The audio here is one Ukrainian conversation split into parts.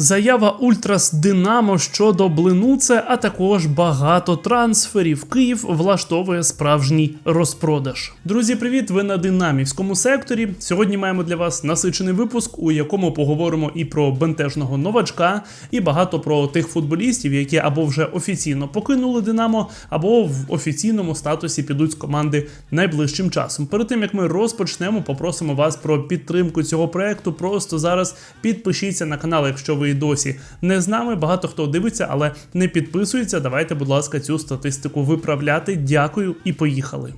Заява Ультрас Динамо щодо Блинуце, а також багато трансферів. Київ влаштовує справжній розпродаж. Друзі, привіт! Ви на динамівському секторі. Сьогодні маємо для вас насичений випуск, у якому поговоримо і про бентежного новачка, і багато про тих футболістів, які або вже офіційно покинули Динамо, або в офіційному статусі підуть з команди найближчим часом. Перед тим як ми розпочнемо, попросимо вас про підтримку цього проекту. Просто зараз підпишіться на канал, якщо ви і досі не з нами. Багато хто дивиться, але не підписується. Давайте, будь ласка, цю статистику виправляти. Дякую і поїхали.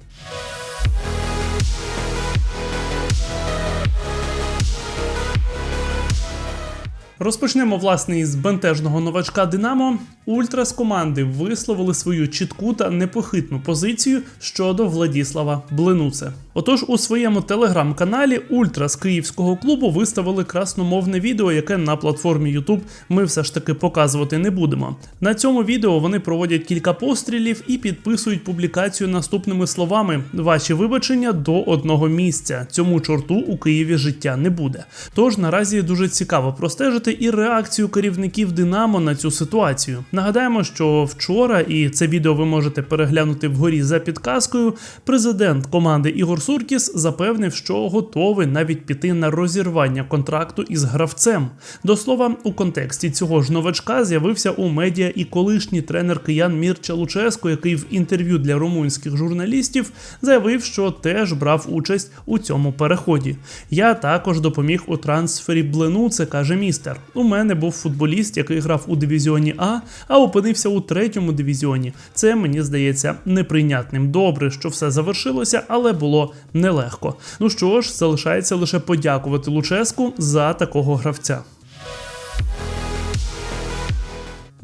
Розпочнемо власне із бентежного новачка Динамо. Ультра з команди висловили свою чітку та непохитну позицію щодо Владіслава Блинуце. Отож, у своєму телеграм-каналі Ультра з київського клубу виставили красномовне відео, яке на платформі YouTube ми все ж таки показувати не будемо. На цьому відео вони проводять кілька пострілів і підписують публікацію наступними словами: ваші вибачення до одного місця. Цьому чорту у Києві життя не буде. Тож наразі дуже цікаво простежити і реакцію керівників Динамо на цю ситуацію. Нагадаємо, що вчора, і це відео ви можете переглянути вгорі за підказкою. Президент команди Ігор Суркіс запевнив, що готовий навіть піти на розірвання контракту із гравцем. До слова, у контексті цього ж новачка з'явився у медіа і колишній тренер киян Мірча Луческо, який в інтерв'ю для румунських журналістів заявив, що теж брав участь у цьому переході. Я також допоміг у трансфері Блену, це каже містер. У мене був футболіст, який грав у дивізіоні А, а опинився у третьому дивізіоні. Це мені здається неприйнятним. Добре, що все завершилося, але було нелегко. Ну що ж, залишається лише подякувати Луческу за такого гравця.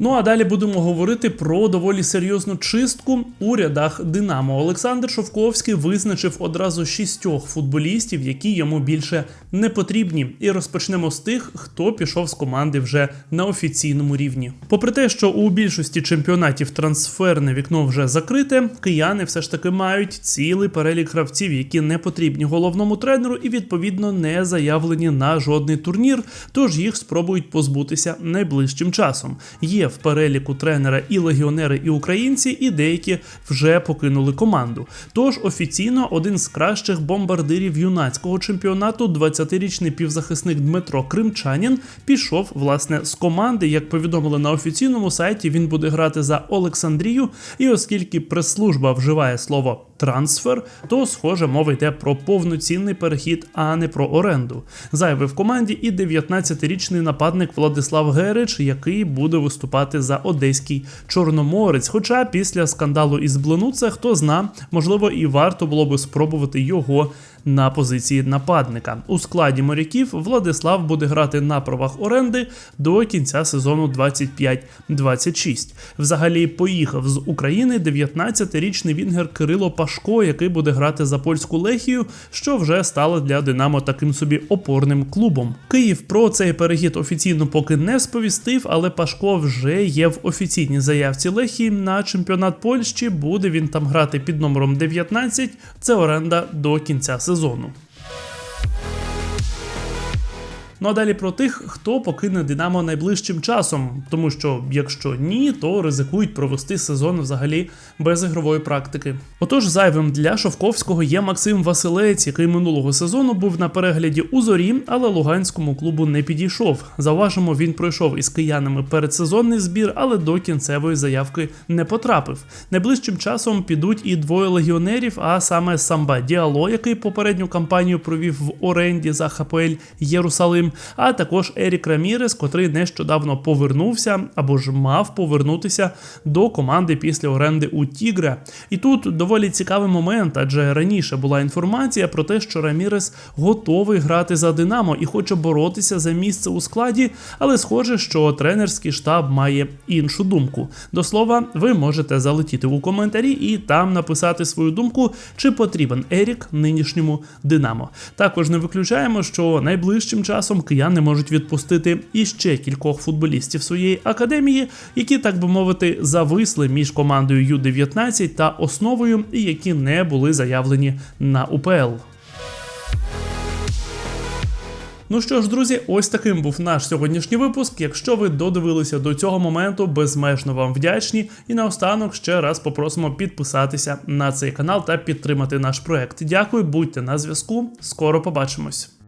Ну а далі будемо говорити про доволі серйозну чистку у рядах Динамо. Олександр Шовковський визначив одразу шістьох футболістів, які йому більше не потрібні. І розпочнемо з тих, хто пішов з команди вже на офіційному рівні. Попри те, що у більшості чемпіонатів трансферне вікно вже закрите, кияни все ж таки мають цілий перелік гравців, які не потрібні головному тренеру, і відповідно не заявлені на жодний турнір. Тож їх спробують позбутися найближчим часом. Є в переліку тренера і легіонери, і українці, і деякі вже покинули команду. Тож офіційно один з кращих бомбардирів юнацького чемпіонату, 20-річний півзахисник Дмитро Кримчанін, пішов власне з команди. Як повідомили на офіційному сайті, він буде грати за Олександрію. І оскільки прес-служба вживає слово трансфер, то схоже мова йде про повноцінний перехід, а не про оренду. Зайвий в команді і 19-річний нападник Владислав Герич, який буде виступати за одеський чорноморець. Хоча після скандалу із Бленуце, хто зна, можливо, і варто було би спробувати його на позиції нападника. У складі моряків Владислав буде грати на правах оренди до кінця сезону 25-26. Взагалі поїхав з України 19-річний вінгер Кирило Пашко, який буде грати за польську лехію, що вже стало для Динамо таким собі опорним клубом. Київ про цей перехід офіційно поки не сповістив, але Пашко вже є в офіційній заявці Лехії на чемпіонат Польщі. Буде він там грати під номером 19. Це оренда до кінця сезону. sezonu. Ну а далі про тих, хто покине Динамо найближчим часом, тому що якщо ні, то ризикують провести сезон взагалі без ігрової практики. Отож, зайвим для Шовковського є Максим Василець, який минулого сезону був на перегляді у зорі, але луганському клубу не підійшов. Зауважимо, він пройшов із киянами передсезонний збір, але до кінцевої заявки не потрапив. Найближчим часом підуть і двоє легіонерів, а саме Самба Діало, який попередню кампанію провів в оренді за ХПЛ Єрусалим а також Ерік Рамірес, котрий нещодавно повернувся або ж мав повернутися до команди після оренди у Тігре. І тут доволі цікавий момент, адже раніше була інформація про те, що Рамірес готовий грати за Динамо і хоче боротися за місце у складі, але схоже, що тренерський штаб має іншу думку. До слова, ви можете залетіти у коментарі і там написати свою думку, чи потрібен Ерік нинішньому Динамо. Також не виключаємо, що найближчим кияни можуть відпустити іще кількох футболістів своєї академії, які, так би мовити, зависли між командою Ю-19 та основою, і які не були заявлені на УПЛ. Ну що ж, друзі, ось таким був наш сьогоднішній випуск. Якщо ви додивилися до цього моменту, безмежно вам вдячні. І наостанок ще раз попросимо підписатися на цей канал та підтримати наш проект. Дякую, будьте на зв'язку. Скоро побачимось.